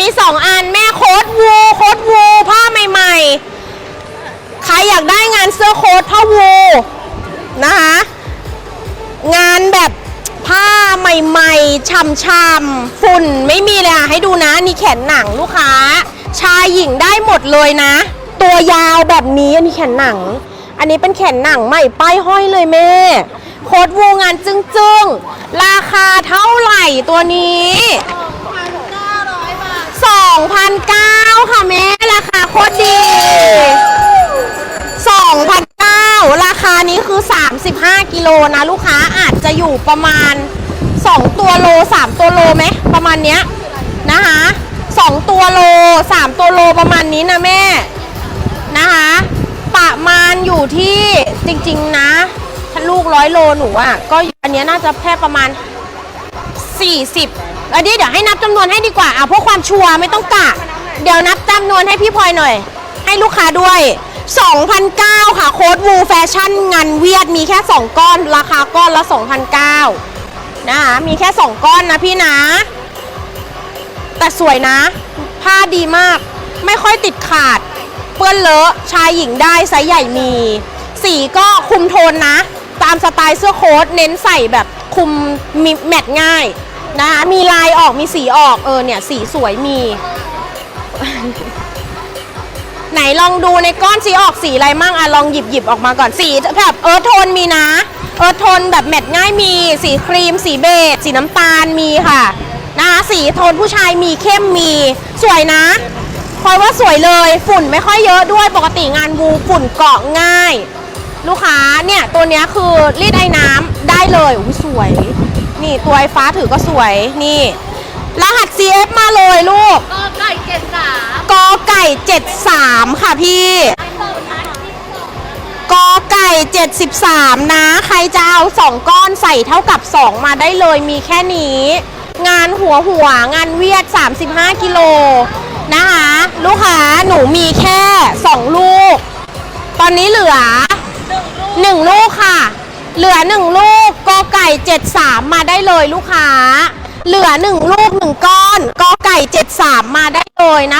มีสองอันแม่โค้ดวูโค้ดวูผ้าใหม่ๆ ใครอยากได้งานเสื้อโค้ดผ้าวูนะคะงานแบบผ้าใหม่ๆช่ำๆฝุ่นไม่มีเลยอะให้ดูนะนี่แขนหนังลูกค้า ชายหญิงได้หมดเลยนะ ตัวยาวแบบนี้อันนี้แขนหนัง อันนี้เป็นแขนหนังใหม่ป้ายห้อยเลยแม่โคดวูงานจึ้งๆ ราคาเท่าไหร่ตัวนี้ 2,009ค่ะแม่ราคาโคตรดี2,009ราคานี้คือ 35 กิโลนะลูกค้าอาจจะอยู่ประมาณ 2 ตัวโล 3 ตัวโลไหมประมาณเนี้ยนะคะ2ตัวโล 3 ตัวโลประมาณนี้นะแม่นะคะประมาณอยู่ที่จริงๆนะถ้าลูกร้อยโลหนูอะก็อันนี้น่าจะแค่ประมาณ 40 อันนี้เดี๋ยวให้นับจำนวนให้ดีกว่าอะเพื่อความชัวร์ไม่ต้องกะ เดี๋ยวนับจำนวนให้พี่พลอยหน่อย ให้ลูกค้าด้วย2,009ค่ะโค้ดวูแฟชั่นงานเวียดมีแค่ 2 ก้อน ราคาก้อนละ2,009นะคะมีแค่ 2 ก้อนนะพี่นะ แต่สวยนะ ผ้าดีมาก ไม่ค่อยติดขาด เปื้อนเลอะชายหญิงได้ไซส์ใหญ่มี สีก็คุมโทนนะ ตามสไตล์เสื้อโค้ทเน้นใส่แบบคุมมีแมทง่าย ออกมีสีออกเออเนี่ยสีสวยมี ไหนลองดูในก้อนสีออกสีอะไรมั่งอะลองหยิบหยิบออกมาก่อนสีแบบเอิร์ธโทนมีนะเอิร์ธโทนแบบแมทง่ายมี สีครีม สีเบจสีน้ำตาลมีค่ะนะคะสีโทนผู้ชายมีเข้มมีสวยนะพอยว่าสวยเลยฝุ่นไม่ค่อยเยอะด้วยปกติงานวูฝุ่นเกาะง่าย ลูกค้าเนี่ยตัวนี้คือรีดไอ้น้ำได้เลยอุ้ยสวย นี่ตัวไอ้ฟ้าถือก็สวยนี่ รหัส CF มาเลยลูก ก็ไก่เจ็ดสามกอไก่ 73 ค่ะพี่กอไก่ 73 นะ ใครจะเอา 2 ก้อนใส่เท่ากับ 2 มาได้เลยมีแค่นี้ งานหัวหัวงานเวียด 35 กิโลนะคะ ลูกค้าหนูมีแค่ 2 ลูก ตอนนี้เหลือ 1 ลูกค่ะ เหลือ 1 ลูกกอไก่ 73 มาได้เลยลูกค้า เหลือหนึ่งลูกหนึ่งก้อนกอไก่เจ็ดสามมาได้เลยนะคะ